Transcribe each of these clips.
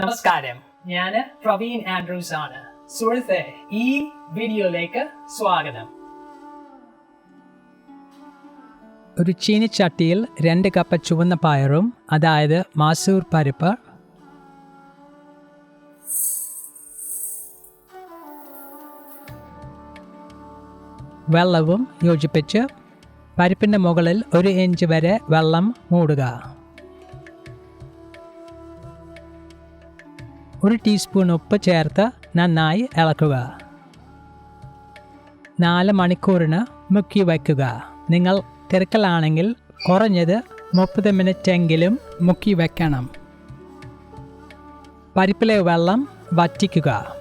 നമസ്കാരം. ഞാൻ പ്രവീൺ ആൻഡ്രൂസ് ആണ് സുഹൃത്തെ ഈ വീഡിയോയിലേക്ക് സ്വാഗതം. ഒരു ചീനിച്ചട്ടിയിൽ രണ്ട് കപ്പ് ചുവന്ന പയറും അതായത് മാസൂർ പരിപ്പ്. വെള്ളവും യോജിപ്പിച്ച് പരിപ്പിന്റെ മുകളിൽ ഒരു ഇഞ്ച് വരെ വെള്ളം മൂടുക. ഒരു ടീസ്പൂൺ ഉപ്പ് ചേർത്ത് നന്നായി ഇളക്കുക. നാല് മണിക്കൂറിന് മുക്കി വയ്ക്കുക. നിങ്ങൾ തിരക്കലാണെങ്കിൽ കുറഞ്ഞത് മുപ്പത് മിനിറ്റ് എങ്കിലും മുക്കി വയ്ക്കണം. പരിപ്പിലെ വെള്ളം വറ്റിക്കുക.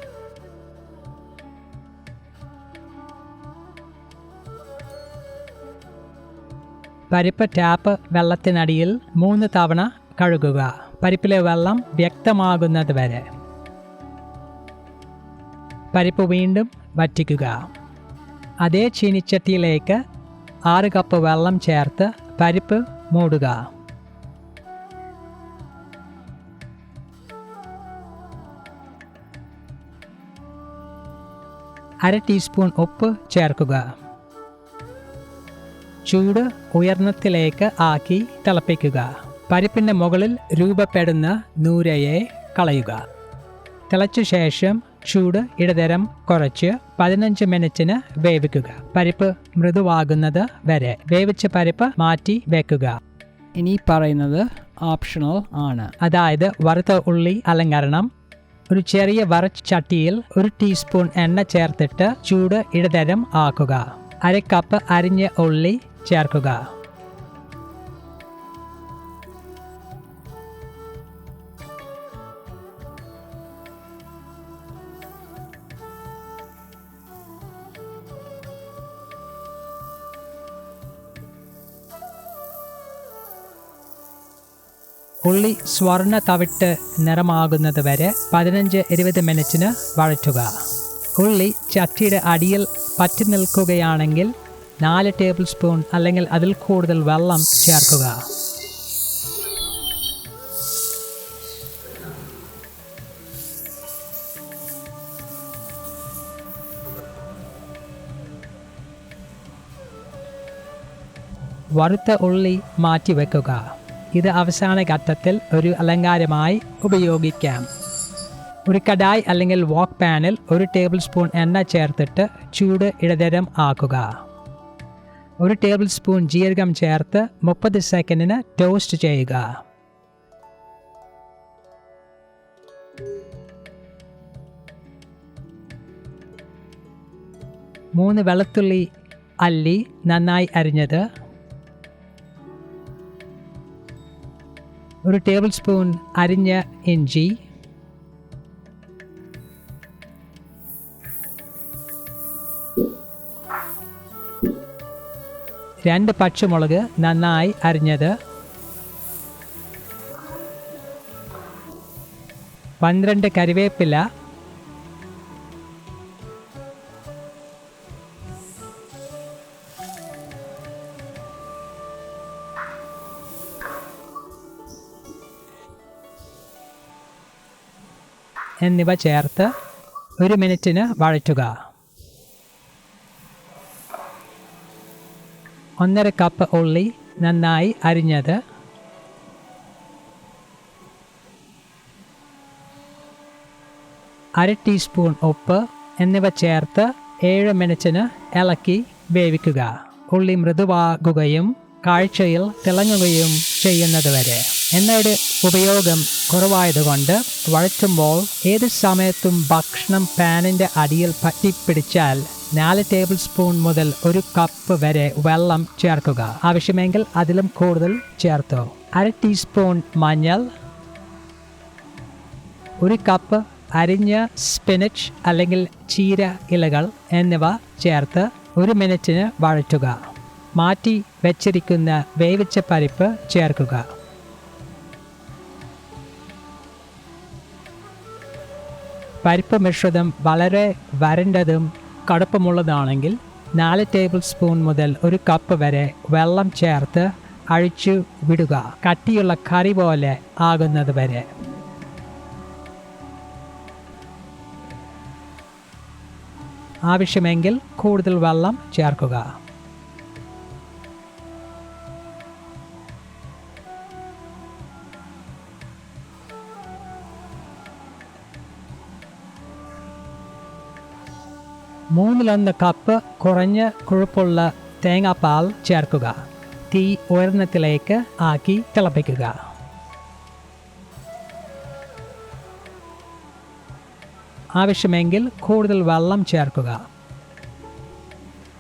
പരിപ്പ് ടാപ്പ് വെള്ളത്തിനടിയിൽ മൂന്ന് തവണ കഴുകുക. പരിപ്പിലെ വെള്ളം വ്യക്തമാകുന്നത് വരെ. പരിപ്പ് വീണ്ടും വറ്റിക്കുക. അതേ ചീനിച്ചട്ടിയിലേക്ക് ആറ് കപ്പ് വെള്ളം ചേർത്ത് പരിപ്പ് മൂടുക. അര ടീസ്പൂൺ ഉപ്പ് ചേർക്കുക. ചൂട് ഉയർന്നത്തിലേക്ക് ആക്കി തിളപ്പിക്കുക. പരിപ്പിന്റെ മുകളിൽ രൂപപ്പെടുന്ന നൂരയെ കളയുക. തിളച്ച ശേഷം ചൂട് ഇടതരം കുറച്ച് പതിനഞ്ച് മിനിറ്റിന് വേവിക്കുക. പരിപ്പ് മൃദുവാകുന്നത് വരെ വേവിച്ച പരിപ്പ് മാറ്റി വെക്കുക. ഇനി പറയുന്നത് ഓപ്ഷണൽ ആണ്. അതായത് വറുത്ത ഉള്ളി അലങ്കരണം ഒരു ചെറിയ വറച്ചട്ടിയിൽ ഒരു ടീസ്പൂൺ എണ്ണ ചേർത്തിട്ട് ചൂട് ഇടതരം ആക്കുക. അര കപ്പ് അരിഞ്ഞ ഉള്ളി ചേർക്കുക. ഉള്ളി സ്വർണ തവിട്ട് നിറമാകുന്നത് വരെ പതിനഞ്ച് ഇരുപത് മിനിറ്റിന് വഴറ്റുക. ഉള്ളി ചട്ടിയുടെ അടിയിൽ പറ്റി നിൽക്കുകയാണെങ്കിൽ നാല് ടേബിൾ സ്പൂൺ അല്ലെങ്കിൽ അതിൽ കൂടുതൽ വെള്ളം ചേർക്കുക. വറുത്ത ഉള്ളി മാറ്റി വെക്കുക ഇത് അവസാന ഘട്ടത്തിൽ ഒരു അലങ്കാരമായി ഉപയോഗിക്കാം. ഒരു കടായി അല്ലെങ്കിൽ വാക്ക് പാനിൽ ഒരു ടേബിൾ സ്പൂൺ എണ്ണ ചേർത്തിട്ട് ചൂട് ഇടതരം ആക്കുക. ഒരു ടേബിൾ സ്പൂൺ ജീരകം ചേർത്ത് മുപ്പത് സെക്കൻഡിന് ടോസ്റ്റ് ചെയ്യുക. മൂന്ന് വെളുത്തുള്ളി അല്ലി നന്നായി അരിഞ്ഞത് ഒരു ടേബിൾ സ്പൂൺ അരിഞ്ഞ ഇഞ്ചി. രണ്ട് പച്ചമുളക് നന്നായി അരിഞ്ഞത്. പന്ത്രണ്ട് കറിവേപ്പില എന്നിവ ചേർത്ത് ഒരു മിനിറ്റിന് വഴറ്റുക. ഒന്നര കപ്പ് ഉള്ളി നന്നായി അരിഞ്ഞത്. അര ടീസ്പൂൺ ഉപ്പ് എന്നിവ ചേർത്ത് ഏഴ് മിനിറ്റിന് ഇളക്കി വേവിക്കുക. ഉള്ളി മൃദുവാകുകയും കാഴ്ചയിൽ തിളങ്ങുകയും ചെയ്യുന്നതുവരെ എണ്ണയുടെ ഉപയോഗം കുറവായതുകൊണ്ട് വഴറ്റുമ്പോൾ ഏത് സമയത്തും ഭക്ഷണം പാനിന്റെ അടിയിൽ പറ്റിപ്പിടിച്ചാൽ നാല് ടേബിൾ സ്പൂൺ മുതൽ ഒരു കപ്പ് വരെ വെള്ളം ചേർക്കുക. ആവശ്യമെങ്കിൽ അതിലും കൂടുതൽ ചേർത്തു. അര ടീസ്പൂൺ മഞ്ഞൾ ഒരു കപ്പ് അരിഞ്ഞ സ്പിനച്ച് അല്ലെങ്കിൽ ചീര ഇലകൾ എന്നിവ ചേർത്ത് ഒരു മിനിറ്റിന് വഴറ്റുക. മാറ്റി വെച്ചിരിക്കുന്ന വേവിച്ച പരിപ്പ് ചേർക്കുക. പരിപ്പ് മിശ്രിതം വളരെ വരണ്ടതും കടുപ്പമുള്ളതാണെങ്കിൽ നാല് ടേബിൾ സ്പൂൺ മുതൽ ഒരു കപ്പ് വരെ വെള്ളം ചേർത്ത് അഴിച്ചു വിടുക. കട്ടിയുള്ള കറി പോലെ ആകുന്നത് വരെ. ആവശ്യമെങ്കിൽ കൂടുതൽ വെള്ളം ചേർക്കുക. മൂന്നിലൊന്ന് കപ്പ് കുറഞ്ഞ കൊഴുപ്പുള്ള തേങ്ങാപ്പാൽ ചേർക്കുക. തീ ഉയർന്നത്തിലേക്ക് ആക്കി തിളപ്പിക്കുക. ആവശ്യമെങ്കിൽ കൂടുതൽ വെള്ളം ചേർക്കുക.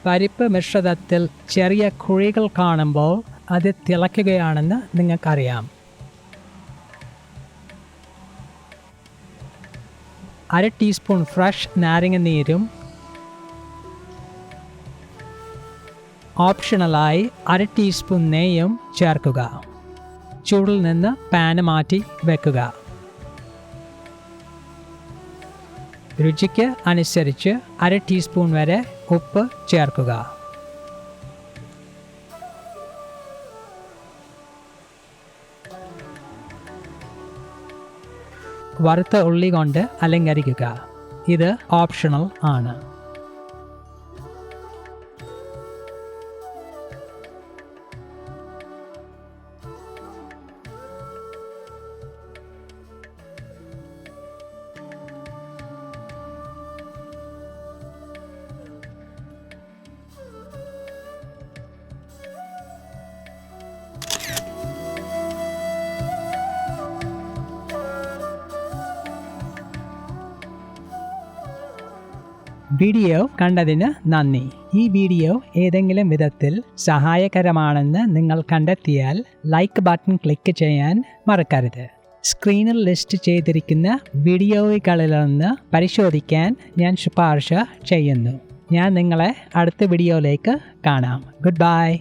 പരിപ്പ് മിശ്രിതത്തിൽ ചെറിയ കുഴികൾ കാണുമ്പോൾ അത് തിളയ്ക്കുകയാണെന്ന് നിങ്ങൾക്കറിയാം. അര ടീസ്പൂൺ ഫ്രഷ് നാരങ്ങ നീരും ഓപ്ഷണലായി അര ടീസ്പൂൺ നെയ്യും ചേർക്കുക. ചൂടിൽ നിന്ന് പാന് മാറ്റി വെക്കുക. രുചിക്ക് അനുസരിച്ച് അര ടീസ്പൂൺ വരെ ഉപ്പ് ചേർക്കുക. വറുത്ത ഉള്ളി കൊണ്ട് അലങ്കരിക്കുക. ഇത് ഓപ്ഷണൽ ആണ്. വീഡിയോ കണ്ടതിന് നന്ദി. ഈ വീഡിയോ ഏതെങ്കിലും വിധത്തിൽ സഹായകരമാണെന്ന് നിങ്ങൾ കണ്ടെത്തിയാൽ ലൈക്ക് ബട്ടൺ ക്ലിക്ക് ചെയ്യാൻ മറക്കരുത്. സ്ക്രീനിൽ ലിസ്റ്റ് ചെയ്തിരിക്കുന്ന വീഡിയോകളിൽ നിന്ന് പരിശോധിക്കാൻ ഞാൻ ശുപാർശ ചെയ്യുന്നു. ഞാൻ നിങ്ങളെ അടുത്ത വീഡിയോയിലേക്ക് കാണാം. Good bye